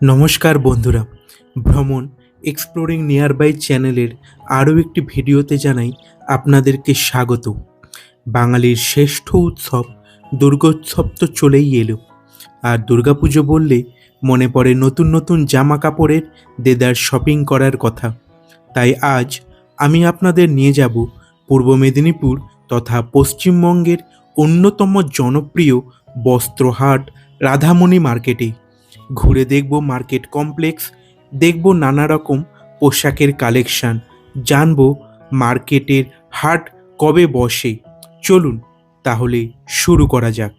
নমস্কার বন্ধুরা, ভ্রমণ এক্সপ্লোরিং নিয়ার বাই চ্যানেলের আরও একটি ভিডিওতে জানাই আপনাদেরকে স্বাগত। বাঙালির শ্রেষ্ঠ উৎসব, দুর্গোৎসব তো চলেই এলো। আর দুর্গাপুজো বললে মনে পড়ে নতুন নতুন জামা কাপড়ের দেদার শপিং করার কথা। তাই আজ আমি আপনাদের নিয়ে যাব পূর্ব মেদিনীপুর তথা পশ্চিমবঙ্গের অন্যতম জনপ্রিয় বস্ত্রহাট রাধামণি মার্কেটে। ঘুরে দেখব মার্কেট কমপ্লেক্স, দেখব নানা রকম পোশাকের কালেকশন, জানব মার্কেটের হাট কবে বসে। চলুন তাহলে শুরু করা যাক।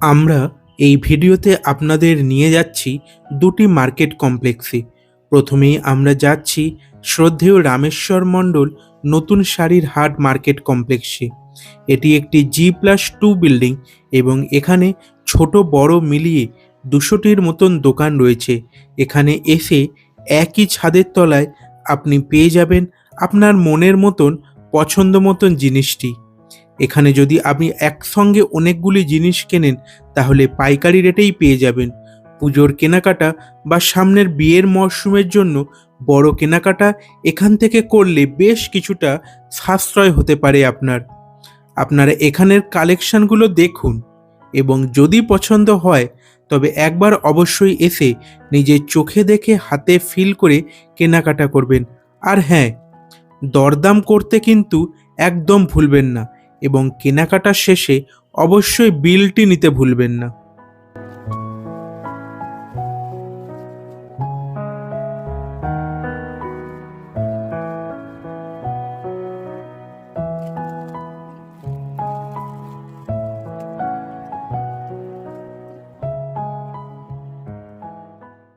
আমরা এই ভিডিওতে আপনাদের নিয়ে যাচ্ছি দুটি মার্কেট কমপ্লেক্সে। প্রথমেই আমরা যাচ্ছি শ্রদ্ধেয় রামেশ্বর মণ্ডল নতুন শাড়ির হাট মার্কেট কমপ্লেক্সে। এটি একটি জি প্লাস টু বিল্ডিং এবং এখানে ছোট বড় মিলিয়ে দুশোটির মতন দোকান রয়েছে। এখানে এসে একই ছাদের তলায় আপনি পেয়ে যাবেন আপনার মনের মতন পছন্দ মতন জিনিসটি। এখানে যদি আপনি একসঙ্গে অনেকগুলি জিনিস কেনেন, তাহলে পাইকারি রেটেই পেয়ে যাবেন। পুজোর কেনাকাটা বা সামনের বিয়ের মরশুমের জন্য বড় কেনাকাটা এখান থেকে করলে বেশ কিছুটা সাশ্রয় হতে পারে আপনার। আপনারা এখানের কালেকশনগুলো দেখুন এবং যদি পছন্দ হয়, তবে একবার অবশ্যই এসে নিজের চোখে দেখে হাতে ফিল করে কেনাকাটা করবেন। আর হ্যাঁ দরদাম করতে কিন্তু একদম ভুলবেন না। এবং কেনাকাটা শেষে অবশ্যই বিলটি নিতে ভুলবেন না।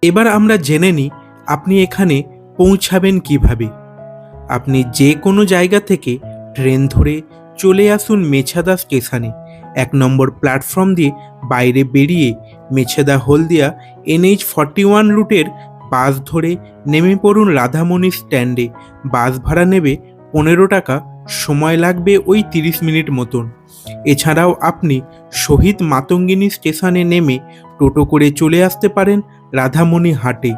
এবার আমরা জেনে নিই, আপনি এখানে পৌঁছাবেন কীভাবে? আপনি যে কোনো জায়গা থেকে ট্রেন ধরে চলে আসুন মেছাদা স্টেশনে। এক নম্বর প্ল্যাটফর্ম দিয়ে বাইরে বেরিয়ে Mecheda Haldia NH forty one রুটের বাস ধরে নেমে পড়ুন রাধামণি স্ট্যান্ডে। বাস ভাড়া নেবে পনেরো টাকা, সময় লাগবে ওই তিরিশ মিনিট মতন। এছাড়াও আপনি শহীদ মাতঙ্গিনী স্টেশনে নেমে টোটো করে চলে আসতে পারেন রাধামণি হাটে।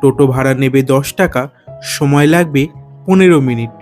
টোটো ভাড়া নেবে দশ টাকা, সময় লাগবে পনেরো মিনিট।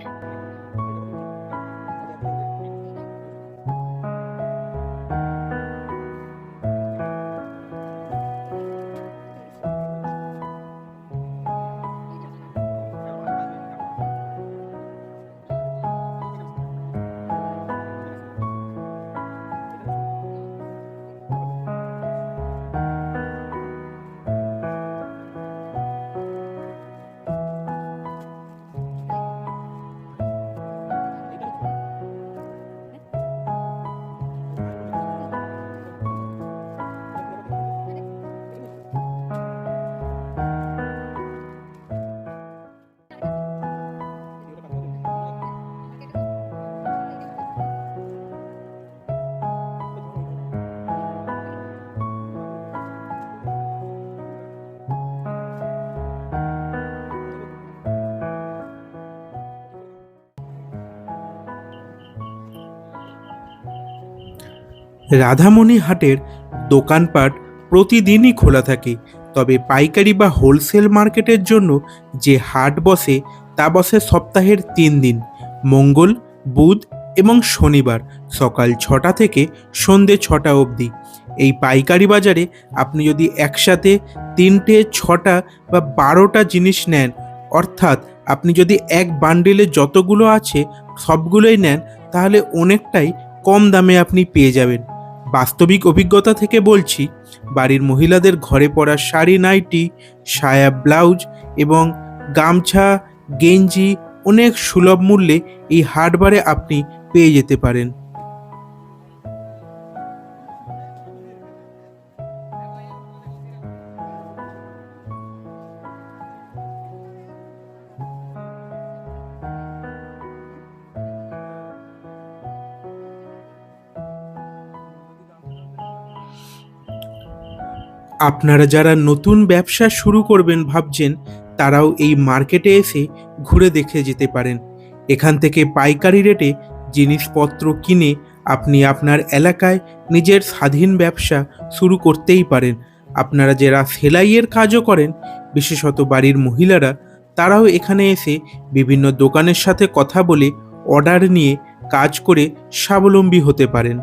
রাধামণি হাটের দোকানপাট প্রতিদিনই খোলা থাকে, তবে পাইকারি বা হোলসেল মার্কেটের জন্য যে হাট বসে, তা বসে সপ্তাহের তিন দিন, মঙ্গল, বুধ এবং শনিবার, সকাল ছটা থেকে সন্ধে ছটা অবধি। এই পাইকারি বাজারে আপনি যদি একসাথে তিনটে, ছটা বা বারোটা জিনিস নেন, অর্থাৎ আপনি যদি এক বান্ডিলে যতগুলো আছে, সবগুলোই নেন, তাহলে অনেকটাই কম দামে আপনি পেয়ে যাবেন। বাস্তবিক অভিজ্ঞতা থেকে বলছি, বাড়ির মহিলাদের ঘরে পরা শাড়ি, নাইটি, সায়া ব্লাউজ এবং গামছা, গেঞ্জি অনেক সুলভ মূল্যে এই হাটবারে আপনি পেয়ে যেতে পারেন। আপনারা যারা নতুন ব্যবসা শুরু করবেন ভাবছেন, তারাও এই মার্কেটে এসে ঘুরে দেখে যেতে পারেন। এখান থেকে পাইকারি রেটে জিনিসপত্র কিনে আপনি আপনার এলাকায় নিজের স্বাধীন ব্যবসা শুরু করতেই পারেন। আপনারা যারা সেলাইয়ের কাজও করেন, বিশেষত বাড়ির মহিলারা, তারাও এখানে এসে বিভিন্ন দোকানের সাথে কথা বলে অর্ডার নিয়ে কাজ করে স্বাবলম্বী হতে পারেন।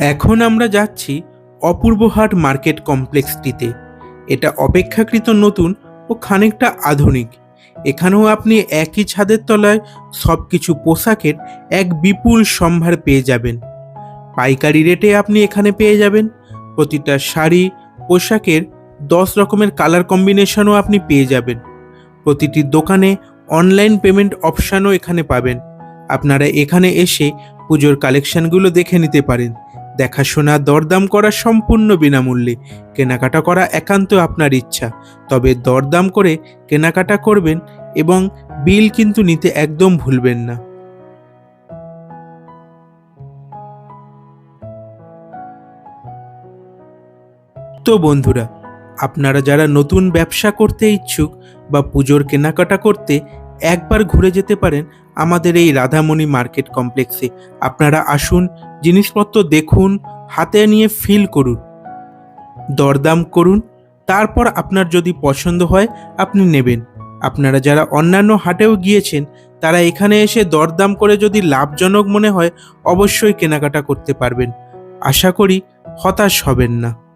এখন আমরা যাচ্ছি অপূর্বহাট মার্কেট কমপ্লেক্সটিতে। এটা অপেক্ষাকৃত নতুন ও খানিকটা আধুনিক। এখানেও আপনি একই ছাদের তলায় সব কিছু পোশাকের এক বিপুল সম্ভার পেয়ে যাবেন। পাইকারি রেটে আপনি এখানে পেয়ে যাবেন। প্রতিটা শাড়ি, পোশাকের দশ রকমের কালার কম্বিনেশনও আপনি পেয়ে যাবেন। প্রতিটি দোকানে অনলাইন পেমেন্ট অপশানও এখানে পাবেন। আপনারা এখানে এসে পুজোর কালেকশনগুলো দেখে নিতে পারেন। দেখাশোনা, দরদাম করা সম্পূর্ণ বিনামূল্যে। কেনাকাটা করা একান্ত আপনার ইচ্ছা। তবে দরদাম করে কেনাকাটা করবেন এবং বিল কিন্তু নিতে একদম ভুলবেন না। তো বন্ধুরা, আপনারা যারা নতুন ব্যবসা করতে ইচ্ছুক বা পুজোর কেনাকাটা করতে একবার ঘুরে যেতে পারেন আমাদের এই রাধামণি মার্কেট কমপ্লেক্সে। আপনারা আসুন, জিনিসপত্র দেখুন, হাতে নিয়ে ফিল করুন, দরদাম করুন, তারপর আপনার যদি পছন্দ হয় আপনি নেবেন। আপনারা যারা অন্যান্য হাটেও গিয়েছেন, তারা এখানে এসে দরদাম করে যদি লাভজনক মনে হয়, অবশ্যই কেনাকাটা করতে পারবেন। আশা করি হতাশ হবেন না।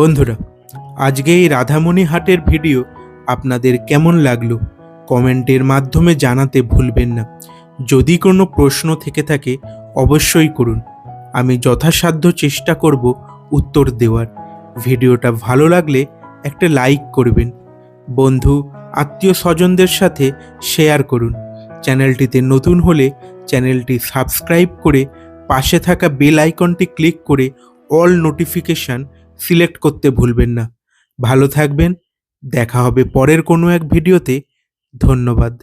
বন্ধুরা, আজকে এই রাধামণি হাটের ভিডিও আপনাদের কেমন লাগল কমেন্টের মাধ্যমে জানাতে ভুলবেন না। যদি কোনো প্রশ্ন থেকে থাকে অবশ্যই করুন। আমি যথাসাধ্য চেষ্টা করব উত্তর দেওয়ার। ভিডিওটা ভালো লাগলে একটা লাইক করবেন। বন্ধু, আত্মীয় স্বজনদের সাথে শেয়ার করুন। চ্যানেলটিতে নতুন হলে চ্যানেলটি সাবস্ক্রাইব করে পাশে থাকা বেল আইকনটি ক্লিক করে অল নোটিফিকেশান সিলেক্ট করতে ভুলবেন না। ভালো থাকবেন। দেখা হবে পরের কোনো এক ভিডিওতে। ধন্যবাদ।